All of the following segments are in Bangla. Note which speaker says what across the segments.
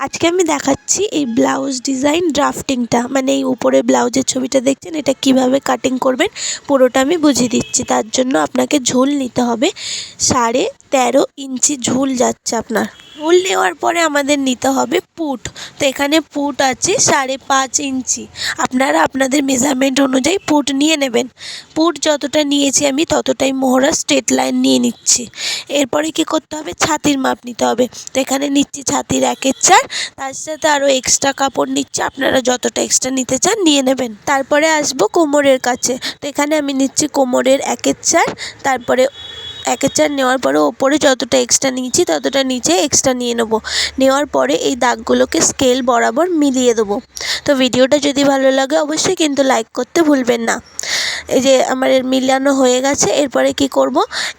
Speaker 1: আজকে আমি দেখাচ্ছি এই ব্লাউজ ডিজাইন ড্রাফটিংটা। মানে এই উপরে ব্লাউজের ছবিটা দেখছেন, এটা কীভাবে কাটিং করবেন, পুরোটা আমি বুঝিয়ে দিচ্ছি। তার জন্য আপনাকে ঝোল নিতে হবে। সাড়ে তেরো ইঞ্চি ঝুল যাচ্ছে আপনার। ঝুল নেওয়ার পরে আমাদের নিতে হবে পুট। তো এখানে পুট আছে সাড়ে পাঁচ ইঞ্চি। আপনারা আপনাদের মেজারমেন্ট অনুযায়ী পুট নিয়ে নেবেন। পুট যতটা নিয়েছি আমি ততটাই মোহরা স্ট্রেট লাইন নিয়ে নিচ্ছি। এরপরে কী করতে হবে? ছাতির মাপ নিতে হবে। তো এখানে নিচ্ছি ছাতির একের চার। তার সাথে আরও এক্সট্রা কাপড় নিচ্ছি। আপনারা যতটা এক্সট্রা নিতে চান নিয়ে নেবেন। তারপরে আসব কোমরের কাছে। তো এখানে আমি নিচ্ছি কোমরের একের চার। তারপরে একের চার নেওয়ার পরে ওপরে যতটা এক্সট্রা নিয়েছি, ততটা নিচে এক্সট্রা নিয়ে নেব। নেওয়ার পরে এই দাগগুলোকে স্কেল বরাবর মিলিয়ে দেবো। তো ভিডিওটা যদি ভালো লাগে, অবশ্যই কিন্তু লাইক করতে ভুলবেন না। এই যে আমার মিলানো হয়ে গেছে, এরপরে কি করব?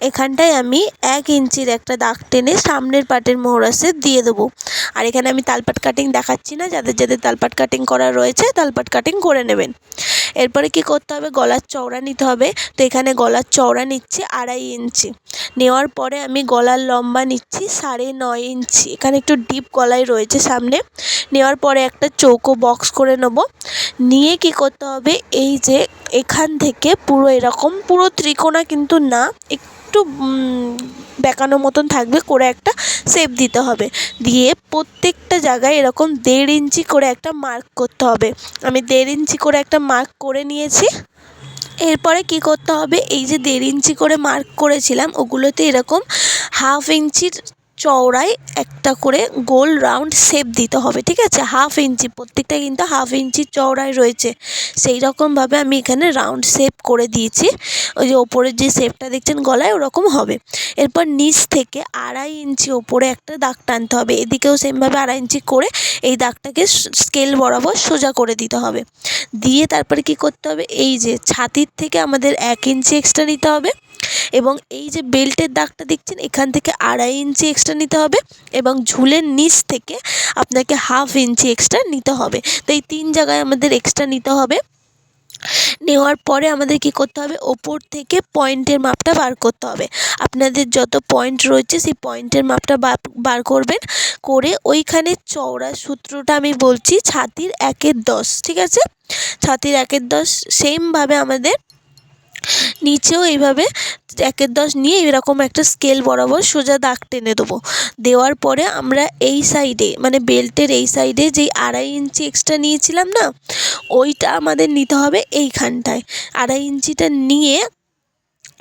Speaker 1: এখানটায় আমি এক ইঞ্চির একটা দাগ টেনে সামনের পাটের মোহরাসে দিয়ে দেবো। আর এখানে আমি তালপাট কাটিং দেখাচ্ছি না, যাদের যাদের তালপাট কাটিং করা রয়েছে, তালপাট কাটিং করে নেবেন। এরপরে কি করতে হবে? গলার চওড়া নিতে হবে। তো এখানে গলার চওড়া নিচ্ছি আড়াই ইঞ্চি। নেওয়ার পরে আমি গলার লম্বা নিচ্ছি সাড়ে নয় ইঞ্চি। এখানে একটু ডিপ গলায় রয়েছে সামনে। নেওয়ার পরে একটা চৌকো বক্স করে নেব। নিয়ে কি করতে হবে? এই যে এখান থেকে পুরো এরকম, পুরো ত্রিকোণা কিন্তু না, একটু বেঁকানো মতন থাকবে, করে একটা সেপ দিতে হবে। দিয়ে প্রত্যেকটা জায়গায় এরকম দেড় ইঞ্চি করে একটা মার্ক করতে হবে। আমি দেড় ইঞ্চি করে একটা মার্ক করে নিয়েছি। এরপরে কি করতে হবে? এই যে দেড় ইঞ্চি করে মার্ক করেছিলাম, ওগুলোতে এরকম হাফ ইঞ্চির চওড়ায় একটা করে গোল রাউন্ড শেপ দিতে হবে, ঠিক আছে? হাফ ইঞ্চি, প্রত্যেকটা কিন্তু হাফ ইঞ্চির চওড়ায় রয়েছে। সেই রকমভাবে আমি এখানে রাউন্ড শেপ করে দিয়েছি। ওই যে ওপরের যে শেপটা দেখছেন গলায়, ওরকম হবে। এরপর নিচ থেকে আড়াই ইঞ্চি ওপরে একটা দাগ টানতে হবে। এদিকেও সেমভাবে আড়াই ইঞ্চি করে এই দাগটাকে স্কেল বরাবর সোজা করে দিতে হবে। দিয়ে তারপরে কি করতে হবে? এই যে ছাতির থেকে আমাদের এক ইঞ্চি এক্সট্রা নিতে হবে। এবং এই যে বেল্টের দাগটা দেখছেন, এখান থেকে আড়াই ইঞ্চি এক্সট্রা নিতে হবে এবং ঝুলের নিচ থেকে আপনাকে হাফ ইঞ্চি এক্সট্রা নিতে হবে। তো এই তিন জায়গায় আমাদের এক্সট্রা নিতে হবে। নেওয়ার পরে আমাদের কী করতে হবে? ওপর থেকে পয়েন্টের মাপটা বার করতে হবে। আপনাদের যত পয়েন্ট রয়েছে, সেই পয়েন্টের মাপটা বার করবেন। করে ওইখানে চওড়া সূত্রটা আমি বলছি, ছাতির একের দশ, ঠিক আছে? ছাতির একের দশ সেমভাবে আমাদের নিচেও এইভাবে একের দশ নিয়ে এরকম একটা স্কেল বরাবর সোজা দাগ টেনে দেবো। দেওয়ার পরে আমরা এই সাইডে মানে বেল্টের এই সাইডে যেই আড়াই ইঞ্চি এক্সট্রা নিয়েছিলাম না, ওইটা আমাদের নিতে হবে এইখানটায়। আড়াই ইঞ্চিটা নিয়ে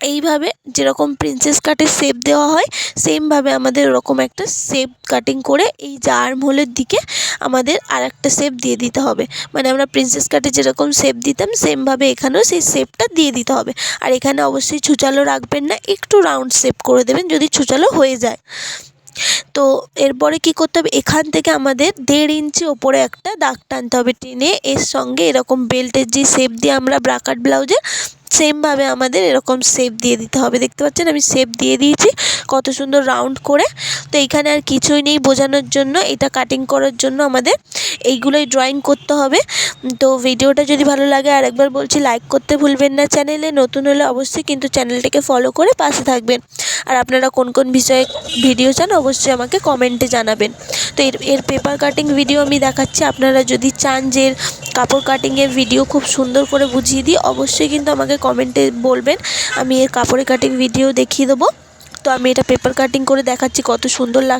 Speaker 1: এইভাবে যেরকম প্রিন্সেস কাটের শেপ দেওয়া হয় সেমভাবে আমাদের ওরকম একটা শেপ কাটিং করে এই যে আর্মহোলের দিকে আমাদের আর একটা শেপ দিয়ে দিতে হবে। মানে আমরা প্রিন্সেস কাটে যেরকম শেপ দিতাম সেমভাবে এখানেও সেই শেপটা দিয়ে দিতে হবে। আর এখানে অবশ্যই ছুচালো রাখবেন না, একটু রাউন্ড শেপ করে দেবেন যদি ছুচালো হয়ে যায়। তো এরপরে কী করতে হবে? এখান থেকে আমাদের দেড় ইঞ্চি ওপরে একটা দাগ টানতে হবে টেনে। এর সঙ্গে এরকম বেল্টের যে শেপ দিয়ে আমরা ব্রাকাট ব্লাউজের সেমভাবে আমাদের এরকম শেপ দিয়ে দিতে হবে। দেখতে পাচ্ছেন আমি শেপ দিয়ে দিয়েছি, কত সুন্দর রাউন্ড করে। তো এইখানে আর কিছুই নেই বোঝানোর জন্য, এটা কাটিং করার জন্য আমাদের এইগুলোই ড্রয়িং করতে হবে। তো ভিডিওটা যদি ভালো লাগে আর একবার বলছি লাইক করতে ভুলবেন না চ্যানেলে নতুন হলে অবশ্যই কিন্তু চ্যানেলটাকে ফলো করে পাশে থাকবেন। আর আপনারা কোন কোন বিষয়ে ভিডিও চান, অবশ্যই আমাকে কমেন্টে জানাবেন। তো এর এর পেপার কাটিং ভিডিও আমি দেখাচ্ছি, আপনারা যদি চান যে কাপড় কাটিংয়ের ভিডিও খুব সুন্দর করে বুঝিয়ে দিই। অবশ্যই কিন্তু আমাকে কমেন্টে বলবেন। আমি এর কাপড়ের কাটিং ভিডিও দেখিয়ে দেবো। তো আমি এটা পেপার কাটিং করে দেখাচ্ছি, কত সুন্দর লাগ